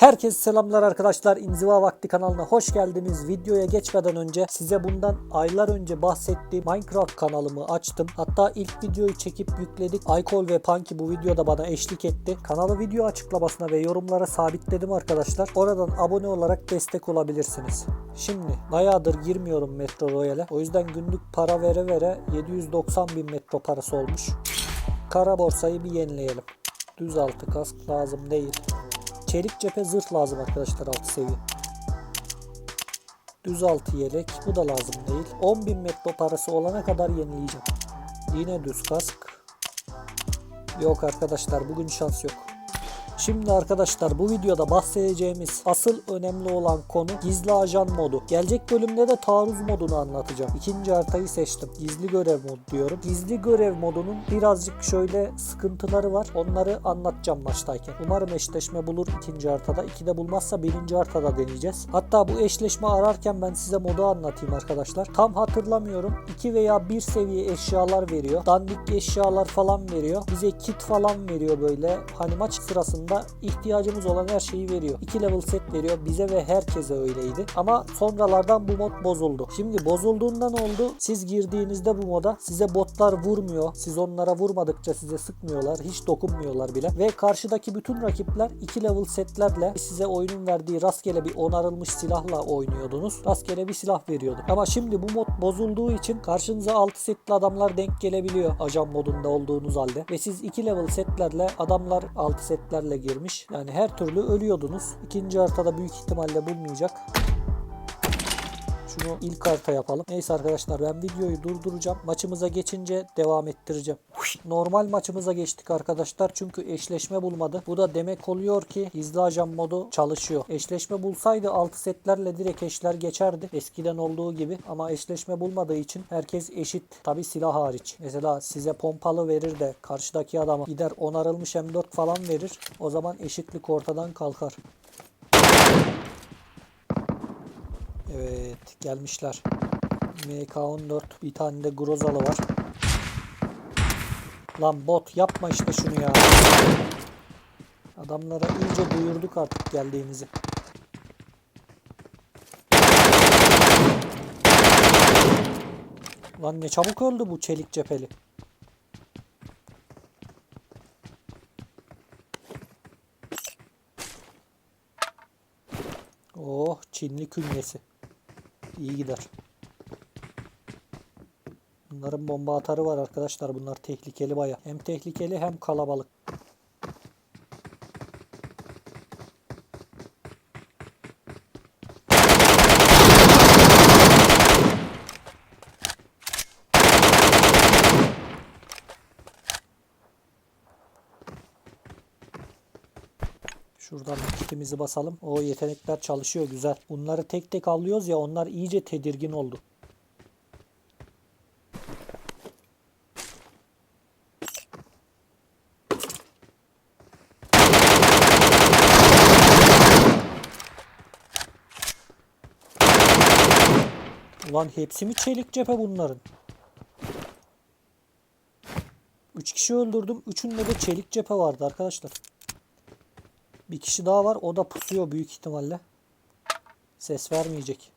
Herkese selamlar arkadaşlar. İnziva Vakti kanalına hoş geldiniz. Videoya geçmeden önce size bundan aylar önce bahsettiğim Minecraft kanalımı açtım. Hatta ilk videoyu çekip yükledik. Aykol ve Punky bu videoda bana eşlik etti. Kanalı video açıklamasına ve yorumlara sabitledim arkadaşlar. Oradan abone olarak destek olabilirsiniz. Şimdi bayağıdır girmiyorum Metro Royale'e. O yüzden günlük para vere vere 790 bin metro parası olmuş. Kara borsayı bir yenileyelim. Düz altı kask lazım değil. Çelik cephe zırh lazım arkadaşlar altı seviye. Düz altı yelek bu da lazım değil. 10.000 metro parası olana kadar yenileyeceğim. Yine düz kask. Yok arkadaşlar bugün şans yok. Şimdi arkadaşlar bu videoda bahsedeceğimiz asıl önemli olan konu gizli ajan modu. Gelecek bölümde de taarruz modunu anlatacağım. İkinci haritayı seçtim. Gizli görev modu diyorum. Gizli görev modunun birazcık şöyle sıkıntıları var. Onları anlatacağım baştayken. Umarım eşleşme bulur ikinci haritada. İkide bulmazsa birinci haritada deneyeceğiz. Hatta bu eşleşme ararken ben size modu anlatayım arkadaşlar. Tam hatırlamıyorum. 2 veya 1 seviye eşyalar veriyor. Dandik eşyalar falan veriyor. Bize kit falan veriyor böyle. Hani maç sırasında ihtiyacımız olan her şeyi veriyor. 2 level set veriyor. Bize ve herkese öyleydi. Ama sonralardan bu mod bozuldu. Şimdi bozulduğundan oldu. Siz girdiğinizde bu moda size botlar vurmuyor. Siz onlara vurmadıkça size sıkmıyorlar. Hiç dokunmuyorlar bile. Ve karşıdaki bütün rakipler 2 level setlerle size oyunun verdiği rastgele bir onarılmış silahla oynuyordunuz. Rastgele bir silah veriyordu. Ama şimdi bu mod bozulduğu için karşınıza 6 setli adamlar denk gelebiliyor. Ajan modunda olduğunuz halde. Ve siz 2 level setlerle adamlar 6 setlerle girmiş. Yani her türlü ölüyordunuz. İkinci haritada büyük ihtimalle bulmayacak. Şunu ilk harita yapalım. Neyse arkadaşlar ben videoyu durduracağım. Maçımıza geçince devam ettireceğim. Normal maçımıza geçtik arkadaşlar. Çünkü eşleşme bulmadı. Bu da demek oluyor ki gizli ajan modu çalışıyor. Eşleşme bulsaydı 6 setlerle direkt eşler geçerdi. Eskiden olduğu gibi. Ama eşleşme bulmadığı için herkes eşit. Tabi silah hariç. Mesela size pompalı verir de karşıdaki adama gider onarılmış M4 falan verir. O zaman eşitlik ortadan kalkar. Evet gelmişler. MK14 bir tane de Grozalı var. Lan bot yapma işte şunu ya. Adamlara iyice duyurduk artık geldiğimizi. Lan ne çabuk öldü bu çelik cepheli. Oh Çinli künyesi. İyi gider. Bunların bomba atarı var arkadaşlar. Bunlar tehlikeli baya. Hem tehlikeli hem kalabalık. Şuradan kitimizi basalım. O yetenekler çalışıyor güzel. Bunları tek tek alıyoruz ya onlar iyice tedirgin oldu. Ulan hepsi mi çelik cephe bunların? 3 kişi öldürdüm. Üçünde de çelik cephe vardı arkadaşlar. Bir kişi daha var. O da pusuyor büyük ihtimalle. Ses vermeyecek.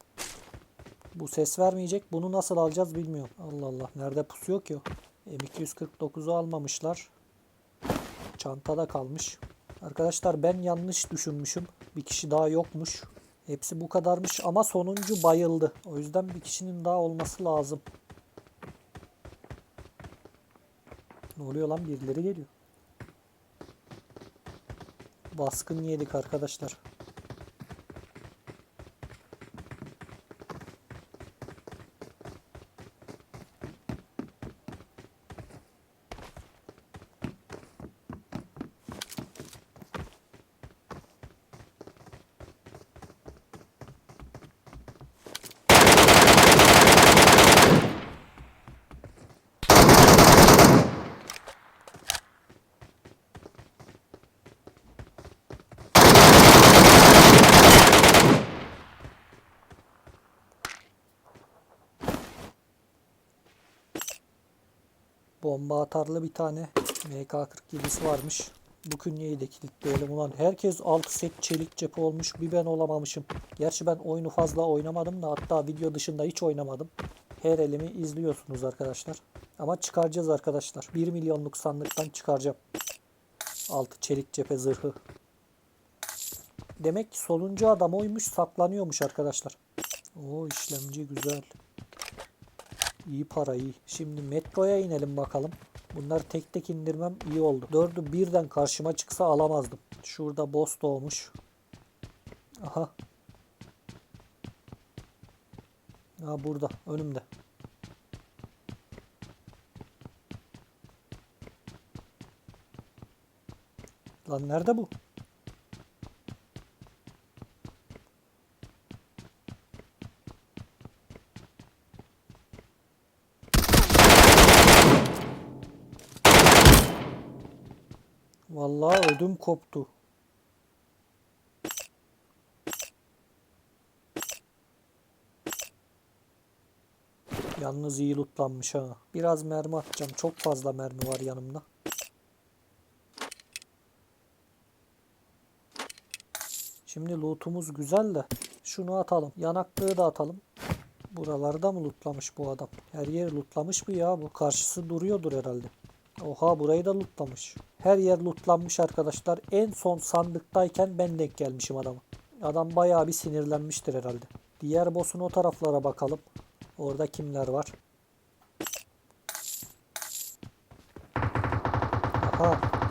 Bu ses vermeyecek. Bunu nasıl alacağız bilmiyorum. Allah Allah. Nerede pusuyor ki o? M249'u almamışlar. Çantada kalmış. Arkadaşlar ben yanlış düşünmüşüm. Bir kişi daha yokmuş. Hepsi bu kadarmış ama sonuncu bayıldı. O yüzden bir kişinin daha olması lazım. Ne oluyor lan? Birileri geliyor. Baskın yedik arkadaşlar. Bomba atarlı bir tane MK47'si varmış. Bu künyeyi de kilitleyelim ulan. Herkes 6 set çelik cephe olmuş. Bir ben olamamışım. Gerçi ben oyunu fazla oynamadım da hatta video dışında hiç oynamadım. Her elimi izliyorsunuz arkadaşlar. Ama çıkaracağız arkadaşlar. 1 milyonluk sandıktan çıkaracağım. 6 çelik cephe zırhı. Demek ki soluncu adam oymuş saklanıyormuş arkadaşlar. Oo işlemci güzel. İyi para iyi. Şimdi metroya inelim bakalım. Bunları tek tek indirmem iyi oldu. Dördü birden karşıma çıksa alamazdım. Şurada boss doğmuş. Aha. Ha burada önümde. Lan nerede bu? Vallahi ödüm koptu. Yalnız iyi lootlanmış ha. Biraz mermi atacağım. Çok fazla mermi var yanımda. Şimdi lootumuz güzel de şunu atalım. Yanaklığı da atalım. Buralarda mı lootlamış bu adam? Her yer lootlamış mı ya bu? Karşısı duruyordur herhalde. Oha burayı da lootlamış. Her yer lootlanmış arkadaşlar. En son sandıktayken ben denk gelmişim adama. Adam bayağı bir sinirlenmiştir herhalde. Diğer boss'un o taraflara bakalım. Orada kimler var? Aha.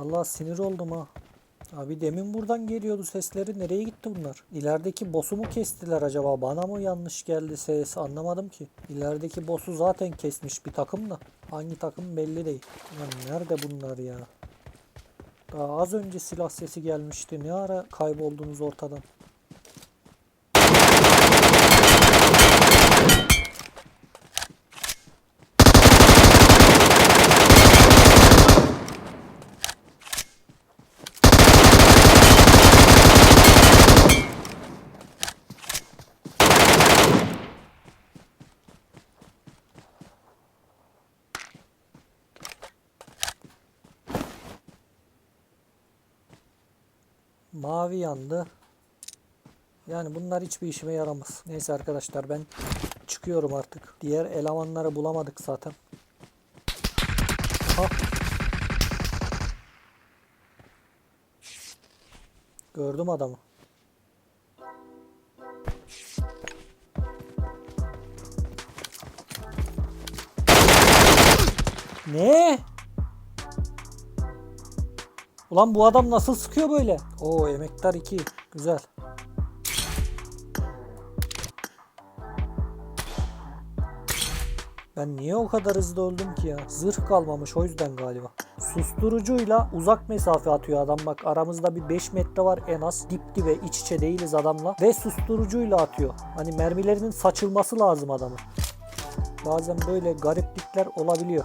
Allah sinir oldum ha. Abi demin buradan geliyordu sesleri. Nereye gitti bunlar? İlerideki boss'u mu kestiler acaba? Bana mı yanlış geldi ses? Anlamadım ki. İlerideki boss'u zaten kesmiş bir takım da. Hangi takım belli değil. Lan nerede bunlar ya? Daha az önce silah sesi gelmişti. Ne ara kayboldunuz ortadan? Mavi yandı. Yani bunlar hiçbir işime yaramaz. Neyse arkadaşlar ben çıkıyorum artık. Diğer elemanları bulamadık zaten. Ha. Gördüm adamı. Ne? Ulan bu adam nasıl sıkıyor böyle? Oo emektar 2. Güzel. Ben niye o kadar hızlı öldüm ki ya? Zırh kalmamış o yüzden galiba. Susturucuyla uzak mesafe atıyor adam. Bak aramızda bir 5 metre var en az. Dip dibe iç içe değiliz adamla. Ve susturucuyla atıyor. Hani mermilerinin saçılması lazım adamın. Bazen böyle gariplikler olabiliyor.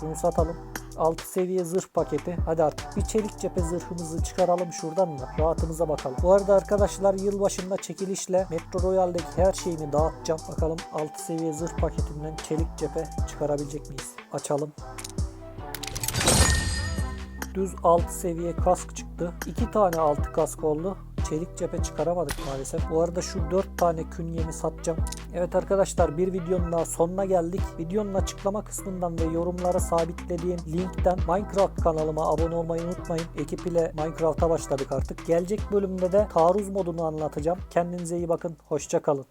Şunu satalım. 6 seviye zırh paketi. Hadi artık bir çelik cephe zırhımızı çıkaralım şuradan da rahatımıza bakalım. Bu arada arkadaşlar yılbaşında çekilişle Metro Royale'deki her şeyimi dağıtacağım. Bakalım 6 seviye zırh paketinden çelik cephe çıkarabilecek miyiz? Açalım. Düz 6 seviye kask çıktı. 2 tane 6 kask oldu. Çelik cephe çıkaramadık maalesef. Bu arada şu 4 tane künyemi satacağım. Evet arkadaşlar bir videonun daha sonuna geldik. Videonun açıklama kısmından ve yorumlara sabitlediğim linkten Minecraft kanalıma abone olmayı unutmayın. Ekip ile Minecraft'a başladık artık. Gelecek bölümde de taarruz modunu anlatacağım. Kendinize iyi bakın. Hoşçakalın.